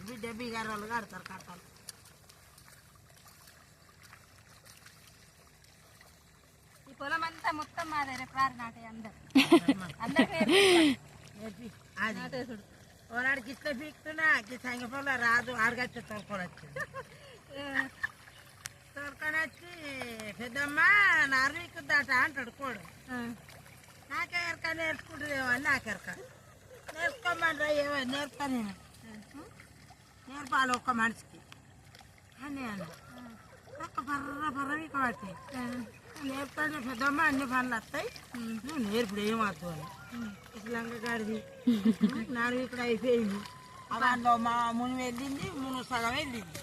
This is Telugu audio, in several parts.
బిడ్డ బీగారు వాళ్ళు కడతారు కట్టాలి. ఈ పొలం అంతా మొత్తం మాదే రేపు నాటే అందరు. అందరికి నేర్పి అది. నాటేసుడు. ఓనాడికి ఇస్తే పీక్తున్నా సంగపంలో రాదు ఆడగచ్చి తోలుకొని వచ్చింది తోలుకొని వచ్చి పెద్దమ్మ నార్వీకుద్దట అంటాడు కోడు. నాకే ఎరక నేర్చుకుంటుందేమో అని నాకు ఎరక నేర్చుకోమని రా ఏమో నేర్పుతా నేను. నేర్పాలి ఒక్క మనిషికి. అని అన్న. ఒక్క బర్ర బర్ర పట్టి నేర్పుతానే పెద్దమ్మ అన్ని పనులు వస్తాయి. నేర్పుడు ఏమవుతు అని. ఇట్లా గాడిది నాలుగు ఇక్కడ అయిపోయింది. దాంట్లో మా ముని వెళ్ళింది మును సగం వెళ్ళింది.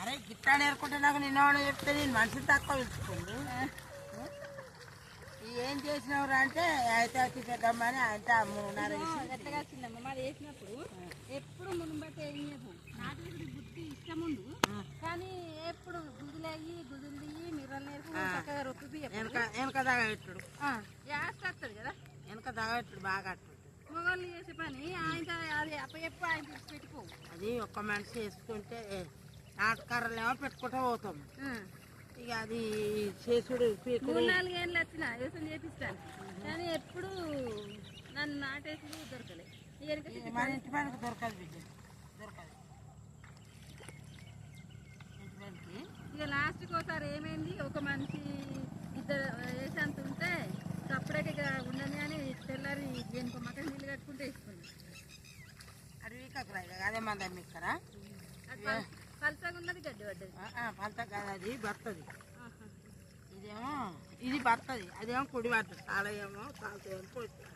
అరే గిట్లా నేర్చుకుంటే నాకు నిన్న చెప్తే నేను మనిషిని తక్కువ పిలుచుకుంది ఏం చేసినవరు అంటే అయితే వచ్చి పెద్దమ్మని అంటే మూడున్నర ఎట్లా వచ్చిందమ్మ మాది వేసినప్పుడు ఎప్పుడు మునుబట్టి ఏం చేసాం నాటేసుడు బుద్ధి ఇష్టం ఉండు కానీ ఎప్పుడు గుదులయ్యి గుదులు తీయి మిర్రలు నేర్పు చక్కగా రొప్పి వెనక వెనక దాగట్టుడు. వస్తాడు కదా. వెనక దాగట్టుడు బాగా అట్టుడు. మొగోళ్ళు చేసే పని ఆయన అది అప్పచెప్పు ఆయన తెచ్చి పెట్టుకో. అది ఒక్క మనిషి వేసుకుంటే నాటకర్రలేమో పెట్టుకుంటూ పోతాం. అది చేసుడు పీకుడు. మూడు నాలుగు ఏళ్ళు వచ్చిన వ్యవసాయం చేపిస్తాను. కానీ ఎప్పుడు నన్ను నాటేసి దొరకలే. ఇక వెనక మన ఇంటి పనికి దొరకదు బిడ్డ. ఇక లాస్ట్కి ఒకసారి ఏమైంది? ఒక మనిషి ఇద్దరు వేసంత ఉంటే అప్పుడే ఇక ఉండని అని తెల్లారి దేనికి మటన్ నీళ్ళు కట్టుకుంటే అది వీకకు రాయి అదే మంద మిక్కరా అది పల్- పల్చగా ఉన్నది గడ్డి పడ్డది. పంట కాదు అది బత్తది. ఇదేమో ఇది బత్తది. అదేమో కుడి పడుతుంది చాలా ఏమో చాలా ఏమో పోతుంది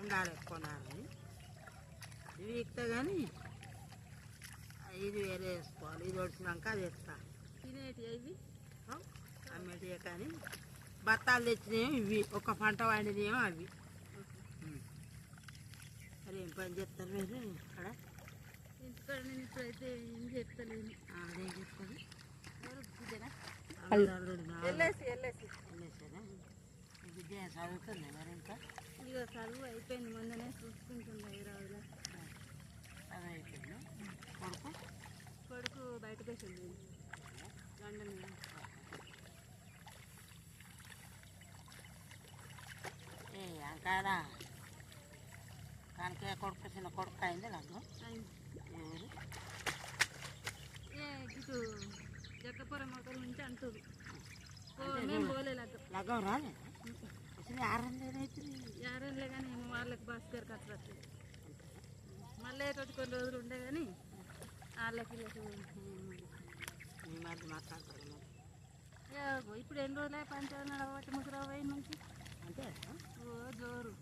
ఉండాలి ఎక్కువ నాని ఇది వీక్తే కానీ ఇది వేరే వేసుకోవాలి. ఇది వచ్చినాక అది వేస్తా తినేటి ఇవి అమ్మేటివే కానీ బత్తాలు తెచ్చినవి ఇవి. ఒక పంట వండినేమో అవి. మరి ఏం పని చేస్తారు మీరు అక్కడ ఇంటికాడ నేను ఇప్పుడైతే ఏం చెప్తలేను ఎవరు చదువుతుంది మరి ఇంకా? చదువు అయిపోయింది మొన్ననే చూసుకుంటుంది అయిపోయింది కొడుకు? కొడుకు లండన్ ఏ కొడుకు చిన్న కొడుకు అయింది ఇటు జక్కపురం ఒకరి నుంచి అంటుంది. లగ్గం రాలే? అసలు యారేళ్ళే కానీ వాళ్ళకి భాస్కర్ వస్తుంది మళ్ళీ తోటి కొన్ని రోజులు ఉండే కానీ వాళ్ళకి మాట్లాడతారు ఇప్పుడు ఎన్ని రోజులే పంచాయతీ నడవబట్టి ముసరావు నుంచి అంతే ఓ జోరు.